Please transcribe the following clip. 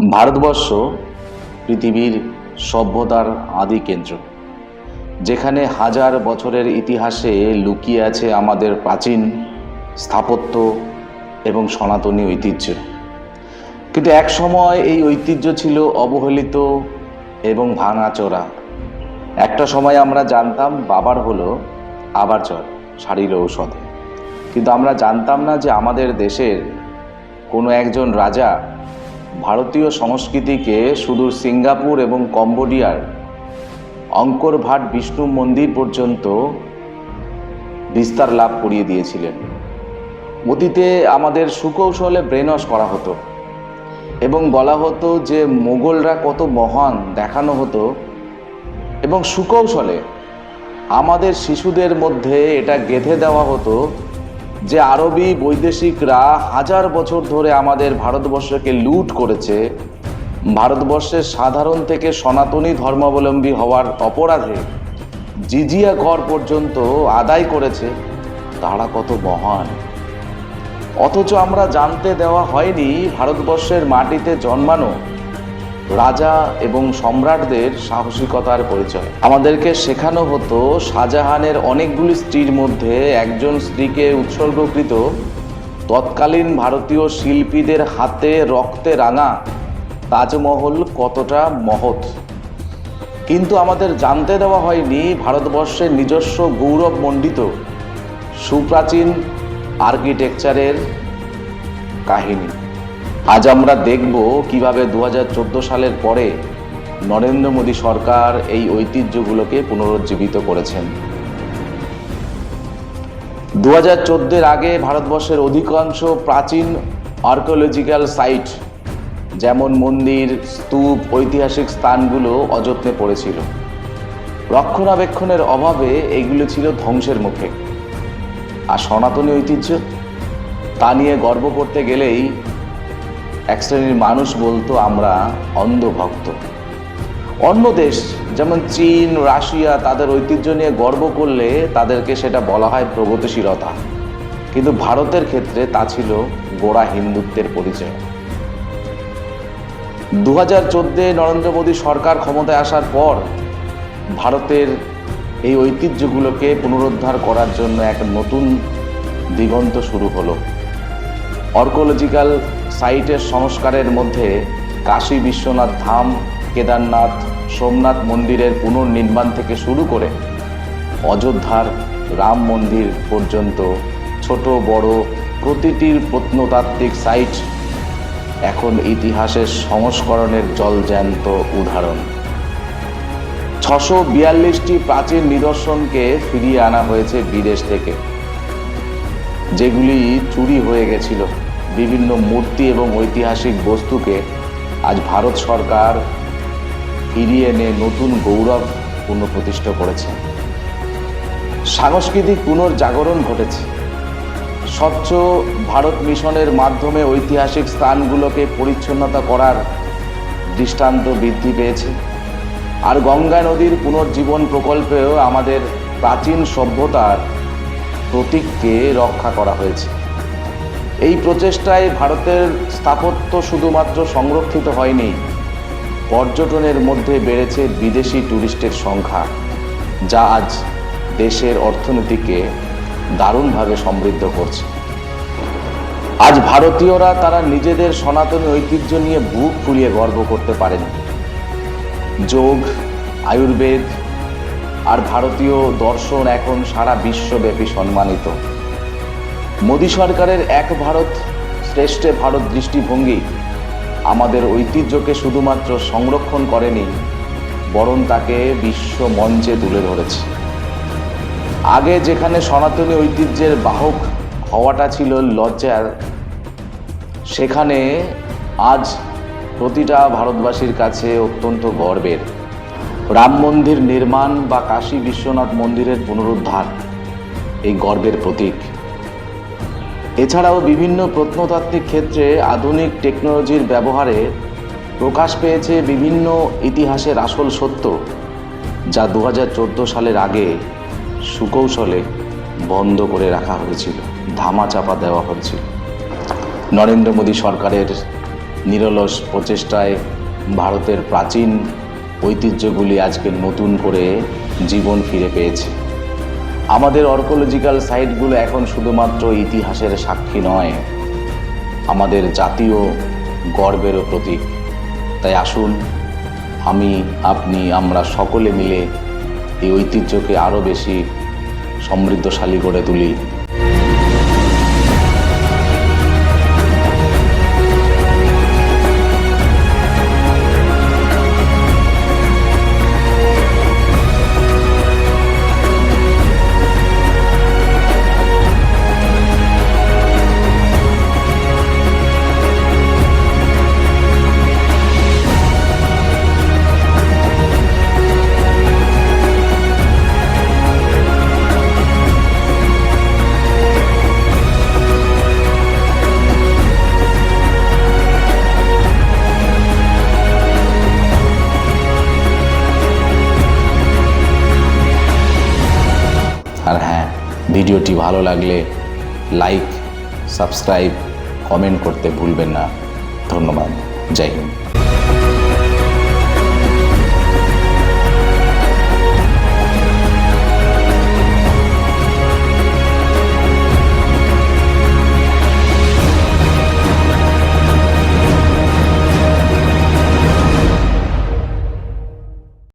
ভারতবর্ষ পৃথিবীর সভ্যতার আদি কেন্দ্র, যেখানে হাজার বছরের ইতিহাসে লুকিয়ে আছে আমাদের প্রাচীন স্থাপত্য এবং সনাতনী ঐতিহ্য। কিন্তু এক সময় এই ঐতিহ্য ছিল অবহেলিত এবং ভাঙাচোরা। একটা সময় আমরা জানতাম বাবার হলো আবার চর, শাড়ির ঔষধ। কিন্তু আমরা জানতাম না যে আমাদের দেশের কোনো একজন রাজা ভারতীয় সংস্কৃতিকে সুদূর সিঙ্গাপুর এবং কম্বোডিয়ার অঙ্কর ভাট বিষ্ণু মন্দির পর্যন্ত বিস্তার লাভ করিয়ে দিয়েছিলেন। অতীতে আমাদের সুকৌশলে ব্রেনস করা হতো এবং বলা হতো যে মোগলরা কত মহান দেখানো হতো এবং সুকৌশলে আমাদের শিশুদের মধ্যে এটা গেঁথে দেওয়া হতো যে আরবি বৈদেশিকরা হাজার বছর ধরে আমাদের ভারতবর্ষকে লুট করেছে, ভারতবর্ষের সাধারণ থেকে সনাতনী ধর্মাবলম্বী হওয়ার অপরাধে জিজিয়া কর পর্যন্ত আদায় করেছে, তারা কত মহান। অথচ আমরা জানতে দেওয়া হয়নি ভারতবর্ষের মাটিতে জন্মানো রাজা এবং সম্রাটদের সাহসিকতার পরিচয়। আমাদেরকে শেখানো হতো শাহজাহানের অনেকগুলি স্ত্রীর মধ্যে একজন স্ত্রীকে উৎসর্গকৃত তৎকালীন ভারতীয় শিল্পীদের হাতে রক্তে রাঙা তাজমহল কতটা মহৎ। কিন্তু আমাদের জানতে দেওয়া হয়নি ভারতবর্ষের নিজস্ব গৌরবমণ্ডিত সুপ্রাচীন আর্কিটেকচারের কাহিনী। আজ আমরা দেখব কীভাবে দু হাজার চোদ্দ সালের পরে নরেন্দ্র মোদী সরকার এই ঐতিহ্যগুলোকে পুনরুজ্জীবিত করেছেন। দু হাজার আগে ভারতবর্ষের অধিকাংশ প্রাচীন আর্কিওলজিক্যাল সাইট যেমন মন্দির, স্তূপ, ঐতিহাসিক স্থানগুলো অযত্নে পড়েছিল। রক্ষণাবেক্ষণের অভাবে এইগুলো ছিল ধ্বংসের মুখে। আর সনাতনী ঐতিহ্য? তা নিয়ে গর্ব করতে গেলেই এক শ্রেণির মানুষ বলতো, আমরা অন্ধভক্ত। অন্য দেশ, যেমন চীন, রাশিয়া, তাদের ঐতিহ্য নিয়ে গর্ব করলে তাদেরকে সেটা বলা হয় প্রগতিশীলতা। কিন্তু ভারতের ক্ষেত্রে তা ছিল গোড়া হিন্দুত্বের পরিচয়। দু হাজার চোদ্দে নরেন্দ্র মোদী সরকার ক্ষমতায় আসার পর ভারতের এই ঐতিহ্যগুলোকে পুনরুদ্ধার করার জন্য এক নতুন দিগন্ত শুরু হলো। অর্কোলজিক্যাল সাইটের সংস্কারের মধ্যে কাশী বিশ্বনাথ ধাম, কেদারনাথ, সোমনাথ মন্দিরের পুনর্নির্মাণ থেকে শুরু করে অযোধ্যার রাম মন্দির পর্যন্ত ছোট, বড় প্রতিটির প্রত্নতাত্ত্বিক সাইট এখন ইতিহাসের সংস্করণের জলজ্যান্ত উদাহরণ। ছশো বিয়াল্লিশটি প্রাচীন নিদর্শনকে ফিরিয়ে আনা হয়েছে বিদেশ থেকে, যেগুলি চুরি হয়ে গেছিল। বিভিন্ন মূর্তি এবং ঐতিহাসিক বস্তুকে আজ ভারত সরকার ফিরিয়ে এনে নতুন গৌরব পুনঃপ্রতিষ্ঠা করেছে। সাংস্কৃতিক পুনর্জাগরণ ঘটেছে। স্বচ্ছ ভারত মিশনের মাধ্যমে ঐতিহাসিক স্থানগুলোকে পরিচ্ছন্নতা করার দৃষ্টান্ত বৃদ্ধি পেয়েছে। আর গঙ্গা নদীর পুনর্জীবন প্রকল্পেও আমাদের প্রাচীন সভ্যতার প্রতীককে রক্ষা করা হয়েছে। এই প্রচেষ্টায় ভারতের স্থাপত্য শুধুমাত্র সংরক্ষিত হয়নি, পর্যটনের মধ্যে বেড়েছে বিদেশি ট্যুরিস্টের সংখ্যা, যা আজ দেশের অর্থনীতিকে দারুণভাবে সমৃদ্ধ করছে। আজ ভারতীয়রা তারা নিজেদের সনাতনী ঐতিহ্য নিয়ে বুক ফুলিয়ে গর্ব করতে পারেন। যোগ, আয়ুর্বেদ আর ভারতীয় দর্শন এখন সারা বিশ্বব্যাপী সম্মানিত। মোদী সরকারের এক ভারত শ্রেষ্ঠ ভারত দৃষ্টিভঙ্গি আমাদের ঐতিহ্যকে শুধুমাত্র সংরক্ষণ করেনি, বরং তাকে বিশ্ব মঞ্চে তুলে ধরেছে। আগে যেখানে সনাতনী ঐতিহ্যের বাহক হওয়াটা ছিল লজ্জার, সেখানে আজ প্রতিটা ভারতবাসীর কাছে অত্যন্ত গর্বের। রাম মন্দির নির্মাণ বা কাশী বিশ্বনাথ মন্দিরের পুনরুদ্ধার, এই গর্বের প্রতীক। এছাড়াও বিভিন্ন প্রত্নতাত্ত্বিক ক্ষেত্রে আধুনিক টেকনোলজির ব্যবহারে প্রকাশ পেয়েছে বিভিন্ন ইতিহাসের আসল সত্য, যা দু হাজার চোদ্দ সালের আগে সুকৌশলে বন্ধ করে রাখা হয়েছিল, ধামাচাপা দেওয়া হয়েছিল। নরেন্দ্র মোদী সরকারের নিরলস প্রচেষ্টায় ভারতের প্রাচীন ঐতিহ্যগুলি আজকে নতুন করে জীবন ফিরে পেয়েছে। আমাদের অর্কোলজিক্যাল সাইটগুলো এখন শুধুমাত্র ইতিহাসের সাক্ষী নয়, আমাদের জাতীয় গর্বেরও প্রতীক। তাই আসুন, আমি, আপনি, আমরা সকলে মিলে এই ঐতিহ্যকে আরও বেশি সমৃদ্ধশালী করে তুলি। ভিডিওটি ভালো লাগলে লাইক সাবস্ক্রাইব কমেন্ট করতে ভুলবেন না। ধন্যবাদ। জয় হিন্দ।